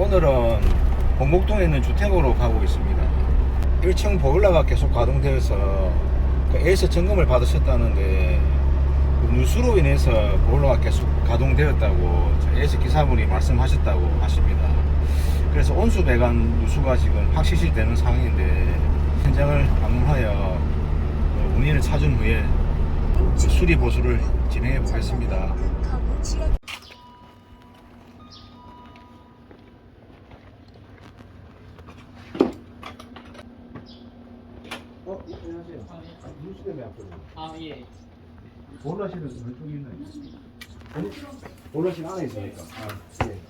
오늘은 본곡동에 있는 주택으로 가고 있습니다. 1층 보일러가 계속 가동되어서 그 에이스 점검을 받으셨다는데 그 누수로 인해서 보일러가 계속 가동되었다고 저 에이스 기사분이 말씀하셨다고 하십니다. 그래서 온수 배관 누수가 지금 확실시 되는 상황인데 현장을 방문하여 어, 원인을 찾은 후에 수리 보수를 진행해 보겠습니다. 뉴스 때문에 왔거든요. 아 예. 보일러실은 왼쪽에 있나요? 아니, 보일러실 안에 있으니까. 아, 예.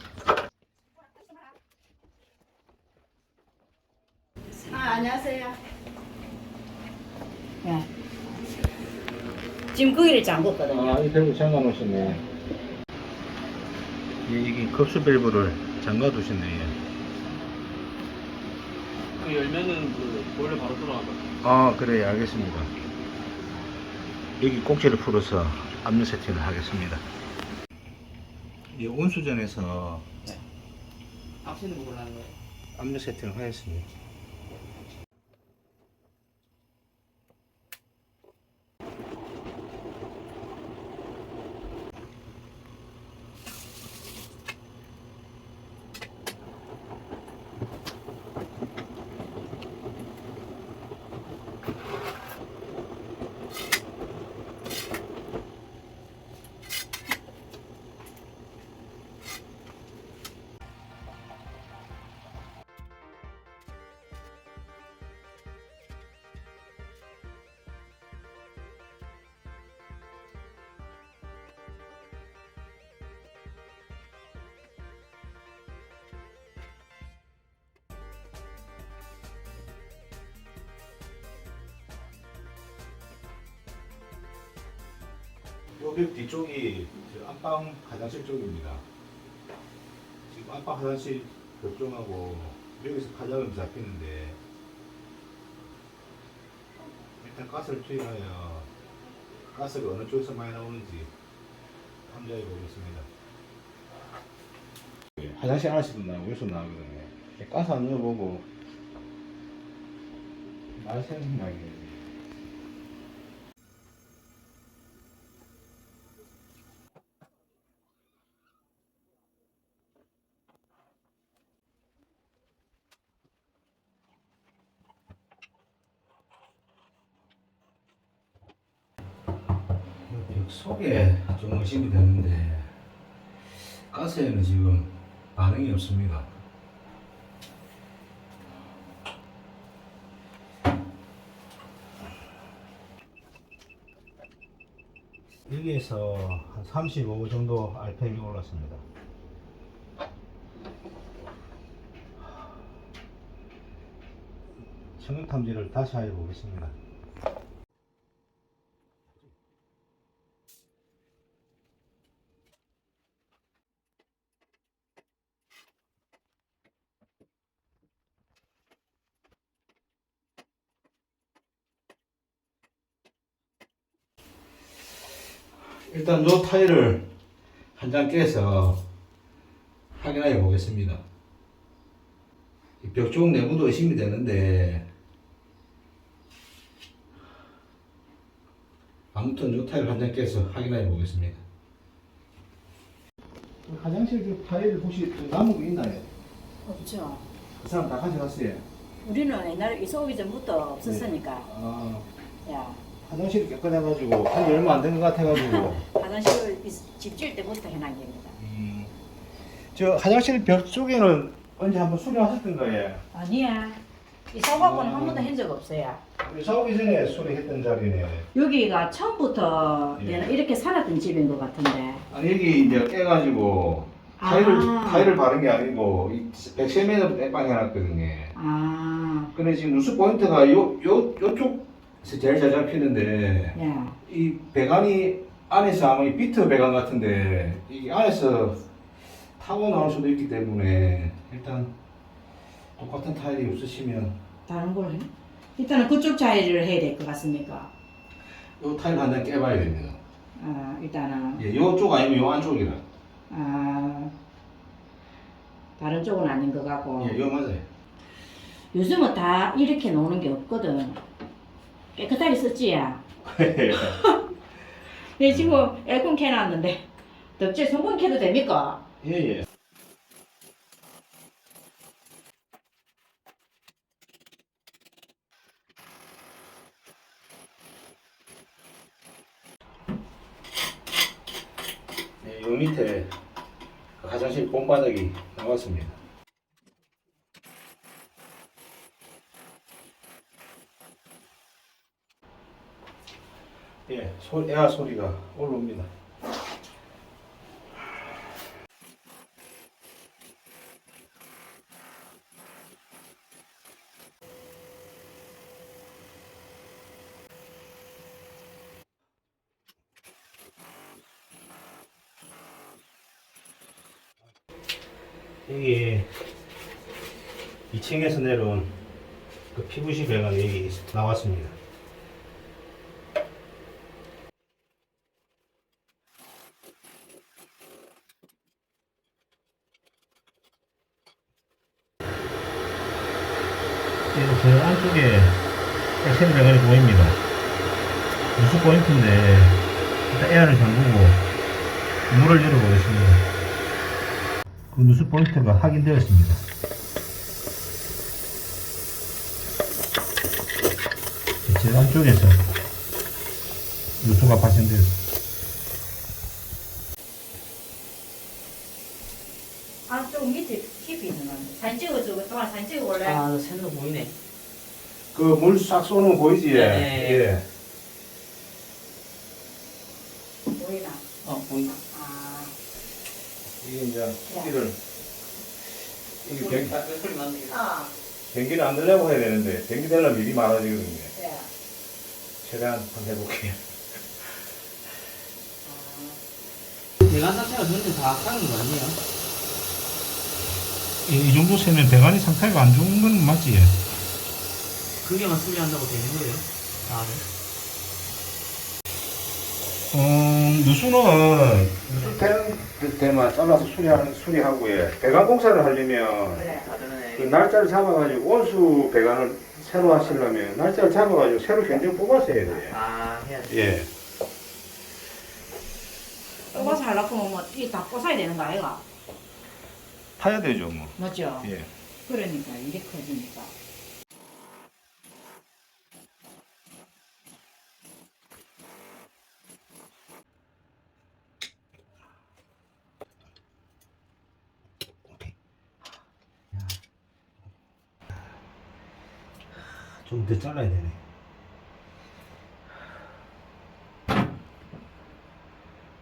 아, 안녕하세요. 네. 지금 거기를 잠궜거든요. 아, 이 밸브 잠가 놓으셨네. 예, 이게 급수 밸브를 잠가 두셨네. 그 열면은 그 보일러 바로 돌아가거든요. 아, 그래, 알겠습니다. 여기 꼭지를 풀어서 압력 세팅을 하겠습니다. 이 온수전에서 앞치는 부분 하는 거예요. 압력 세팅을 하였습니다. 요벽 뒤쪽이 저 안방 화장실 쪽입니다. 지금 안방 화장실 벽종하고 여기서 가장은 잡히는데 일단 가스를 투입하여 가스가 어느 쪽에서 많이 나오는지 탐지해 보겠습니다. 예, 화장실 하나씩도 나오고 여기서 나오거든요. 가스 안 넣어보고 말 생각나게 벽 속에 좀 의심이 되는데 가스에는 지금 반응이 없습니다. 여기에서 한 35 정도 RPM이 올랐습니다. 청력 탐지를 다시 해 보겠습니다. 일단 요 타일을 한 장 깨서 확인해 보겠습니다. 이벽쪽 내부도 의심이 되는데 아무튼 요 타일 한 장 깨서 확인해 보겠습니다. 화장실 그 타일 혹시 좀 남은 거 있나요? 없죠. 그 사람 다 가져갔어요. 우리는 옛날에 이사 오기 전부터 없었으니까. 아, 야, 화장실이 깨끗해가지고 한지 얼마 안 된 것 같아가지고 화장실을 집 지을 때부터 해놓은 겁니다. 음, 저 화장실 벽 쪽에는 언제 한번 수리하셨던 거예요? 아니야. 이사 오고는 음. 한 번도 한 적 없어요. 사오기 전에 수리했던 자리네. 여기가 처음부터 예. 내가 이렇게 살았던 집인 것 같은데. 아니 여기 이제 깨가지고 아. 타일을 타일을 바른 게 아니고 이 100cm 빼빵 해놨거든요. 아, 근데 지금 누수 포인트가 요 요 요쪽 제일 잘 잡히는데 야, 이 배관이 안에서 이 비트 배관 같은데 이 안에서 타고 나올 수도 있기 때문에 일단 똑같은 타일이 없으시면 다른 걸 해? 일단은 그쪽 자리를 해야 될 것 같습니까? 요 타일 한 장 깨봐야 됩니다. 아, 일단은 예, 요쪽 아니면 요 안쪽이라. 아, 다른 쪽은 아닌 것 같고. 예, 이거 맞아요. 요즘은 다 이렇게 놓는 게 없거든. 깨끗하게 썼지야. 내 지금 에어컨 켜놨는데 덥지 선풍 켜도 됩니까? 예, 예. 네, 요 밑에 그 화장실 본바닥이 나왔습니다. 예, 소, 에아 소리가 올라옵니다. 여기 2층에서 내려온 그 PVC 배관이 여기 나왔습니다. 이렇게 안쪽에 배관이 보입니다. 누수 포인트인데 일단 에어를 잠그고 문을 열어보겠습니다. 그 누수 포인트가 확인되었습니다. 제 안쪽에서 누수가 발생되었습니다. 안쪽 밑에 깊이 있는 건데 사진 찍어주고 동안 사진 찍어 올래? 아, 새는 거 보이네. 그 물 싹 쏘는 거 보이지? 네. 예. 보이나? 어, 보인다. 아 이게 이제 소리를 이게 변, 아, 소리 나는데. 아, 변기를 안 들려고 해야 되는데 변기 되려면 미리 말아지거든요. 그래. 최대한 한번 해볼게요. 내가 자체가 전체 다 까는 거 아니에요? 이, 이 정도 세면 배관이 상태가 안 좋은 건 맞지? 그게만 수리한다고 되는 거예요? 다음에. 어, 누수는 누수 될 때만 잘라서 수리하는 수리하고 예. 배관 공사를 하려면 되네. 그 날짜를 잡아가지고 온수 배관을 새로 하시려면 날짜를 잡아가지고 새로 견적 뽑아서 해야 돼요. 아, 해야지. 예. 뽑아서 하려고 하면 뭐이다 뽑아야 되는 거 아이가? 파야 되죠, 뭐. 맞죠? 예. 그러니까 이게 커지니까. 좀 더 잘라야 되네.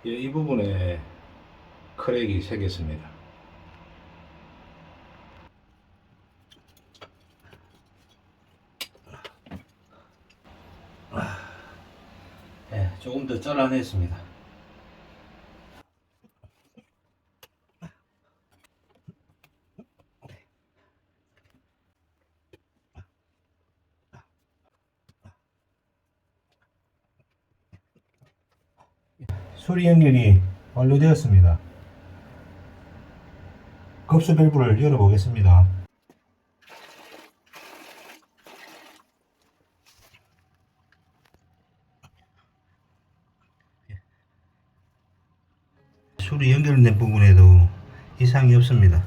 예, 이 부분에 크랙이 생겼습니다. 조금 더 잘라냈습니다. 수리 연결이 완료되었습니다. 급수 밸브를 열어보겠습니다. 수리 연결된 부분에도 이상이 없습니다.